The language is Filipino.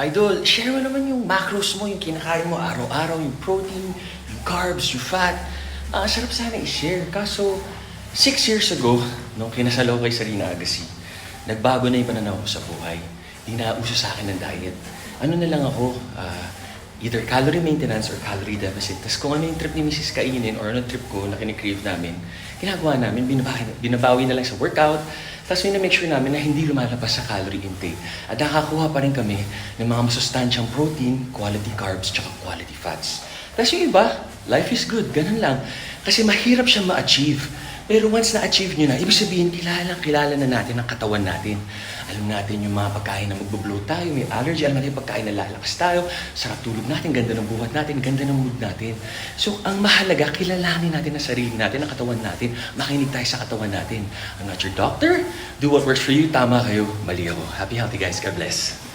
Idol, share mo naman yung macros mo, yung kinakain mo araw-araw, yung protein, yung carbs, yung fat. Ah, sarap sana i-share. Kaso, six years ago, nung kinasalo kay Sarina Agassi, nagbago na yung pananaw ko sa buhay. Hindi na uso sa akin ng diet. Ano na lang ako, ah, either calorie maintenance or calorie deficit. Tapos kung ano yung trip ni Mrs. kainin or ano trip ko na kinikrave namin, ginagawa namin, binabawi, binabawi na lang sa workout. Tapos make sure namin na hindi lumalabas sa calorie intake. At nakakakuha pa rin kami ng mga masustansyang protein, quality carbs, tsaka quality fats. Tapos yung iba, life is good, ganun lang. Kasi mahirap siya ma-achieve. Pero once na-achieve nyo na, ibig sabihin, kilala, kilala na natin ang katawan natin. Alam natin yung mga pagkain na magbublow tayo, may allergy, alam natin yung pagkain na lalakas tayo, sarap tulog natin, ganda ng buhat natin, ganda ng mood natin. So, ang mahalaga, kilalanin natin ang sarili natin, ang katawan natin, makinig tayo sa katawan natin. I'm not your doctor. Do what works for you. Tama kayo, mali ako. Happy, healthy guys. God bless.